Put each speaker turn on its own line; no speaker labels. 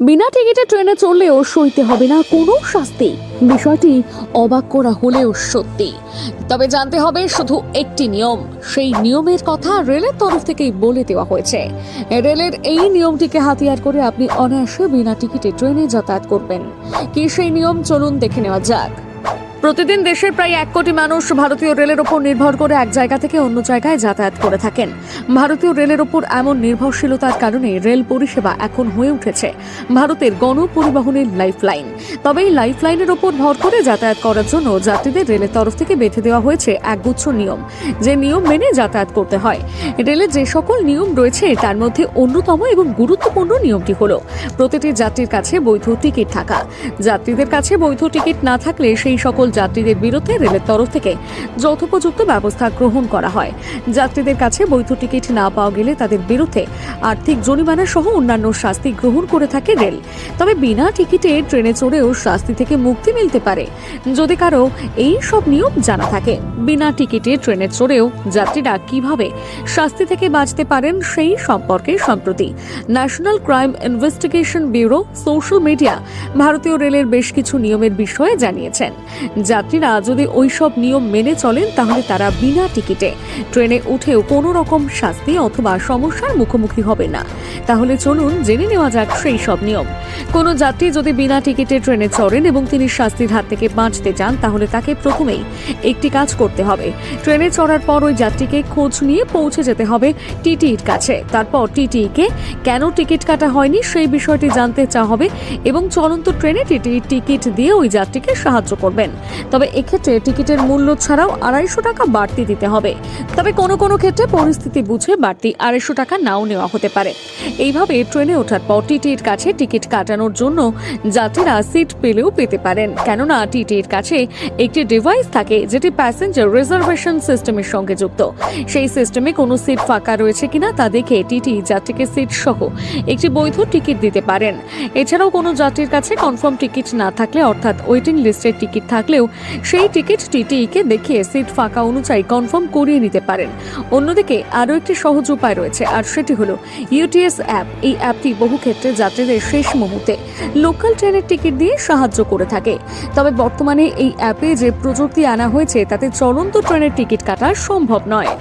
বিনা টিকিটে ট্রেনে চললেও সইতে হবে না কোনো শাস্তি। বিষয়টি অবাক করা হলেও সত্যি। তবে জানতে হবে শুধু একটি নিয়ম, সেই নিয়মের কথা রেলের তরফ থেকেই বলে দেওয়া হয়েছে। রেলের এই নিয়মটিকে হাতিয়ার করে আপনি অনায়াসে বিনা টিকিটে ট্রেনে যাতায়াত করবেন। কি সেই নিয়ম? চলুন দেখে নেওয়া যাক। প্রতিদিন দেশের প্রায় এক কোটি মানুষ ভারতীয় রেলের ওপর নির্ভর করে এক জায়গা থেকে অন্য জায়গায় যাতায়াত করে থাকেন। ভারতীয় রেলের ওপর এমন নির্ভরশীলতার কারণে রেল পরিষেবা এখন হয়ে উঠেছে ভারতের গণপরিবহনের লাইফলাইন। তবে এই লাইফলাইনের ওপর ভর করে যাতায়াত করার জন্য যাত্রীদের রেলের তরফ থেকে বেঁধে দেওয়া হয়েছে একগুচ্ছ নিয়ম। যে নিয়ম মেনে যাতায়াত করতে হয়। রেলের যে সকল নিয়ম রয়েছে তার মধ্যে অন্যতম এবং গুরুত্বপূর্ণ নিয়মটি হলো প্রতিটি যাত্রীর কাছে বৈধ টিকিট থাকা। যাত্রীদের কাছে বৈধ টিকিট না থাকলে সেই সকল যাত্রীদের বিরুদ্ধে রেলের তরফ থেকে যথোপযুক্ত ব্যবস্থা গ্রহণ করা হয়। যাত্রীদের কাছে বৈধ টিকিট না পাওয়া গেলে তাদের বিরুদ্ধে আর্থিক জরিমানা সহ অন্যান্য শাস্তি গ্রহণ করে থাকে রেল। তবে বিনা টিকিটে ট্রেনে চড়েও শাস্তি থেকে মুক্তি মিলতে পারে। যদি কারও এই সব নিয়ম জানা থাকে, বিনা টিকিটে ট্রেনে চড়েও যাত্রীরা কীভাবে শাস্তি থেকে বাঁচতে পারেন সেই সম্পর্কে সম্প্রতি National Crime Investigation Bureau, social media, ভারতীয় রেলের বেশ কিছু নিয়মের বিষয়ে জানিয়েছেন। যাত্রীরা যদি ওই সব নিয়ম মেনে চলেন, তাহলে তারা বিনা টিকিটে ট্রেনে উঠেও কোনো রকম শাস্তি অথবা সমস্যার মুখোমুখি হবে না। তাহলে চলুন জেনে নেওয়া যাক সেই সব নিয়ম। কোনো যাত্রী যদি বিনা টিকিটে ট্রেনে চড়েন এবং তিনি শাস্তির হাত থেকে বাঁচতে চান, তাহলে তাকে প্রথমেই একটি কাজ করতে হবে। ট্রেনে চড়ার পর ওই যাত্রীকে খোঁজ নিয়ে পৌঁছে যেতে হবে টিটির কাছে। তারপর টিটিকে কেন টিকিট কাটা হয়নি সেই বিষয়টি জানতে চাওয়া হবে এবং চলন্ত ট্রেনে টিটির টিকিট দিয়ে ওই যাত্রীকে সাহায্য করবেন। তবে এক্ষেত্রে টিকিটের মূল্য ছাড়াও আড়াইশো টাকা বাড়তি দিতে হবে। তবে কোনো কোনো ক্ষেত্রে পরিস্থিতি বুঝে বাড়তি আড়াইশো টাকা নাও নেওয়া হতে পারে। এইভাবে ট্রেনে ওঠার পর টিটির কাছে টিকিট কাটানোর জন্য যাত্রীরা সিট পেলেও পেতে পারেন। কেননা টিটির কাছে একটি ডিভাইস থাকে যেটি প্যাসেঞ্জার রিজার্ভেশন সিস্টেমের সঙ্গে যুক্ত। সেই সিস্টেমে কোনো সিট ফাঁকা রয়েছে কিনা তা দেখে টিটি যাত্রীকে সিট সহ একটি বৈধ টিকিট দিতে পারেন। এছাড়াও কোনো যাত্রীর কাছে কনফার্ম টিকিট না থাকলে অর্থাৎ ওয়েটিং লিস্টের টিকিট থাকলেও সেই টিকিট টিটিইকে দেখিয়ে সিট ফাঁকা অনুযায়ী কনফার্ম করিয়ে নিতে পারেন। অন্যদিকে আরও একটি সহজ উপায় রয়েছে, আর সেটি হলো ইউটিএস অ্যাপ। এই অ্যাপটি বহু ক্ষেত্রে যাত্রীদের শেষ মুহূর্তে লোকাল ট্রেনের টিকিট দিয়ে সাহায্য করে থাকে। তবে বর্তমানে এই অ্যাপে যে প্রযুক্তি আনা হয়েছে, তাতে চলন্ত ট্রেনের টিকিট কাটা সম্ভব নয়।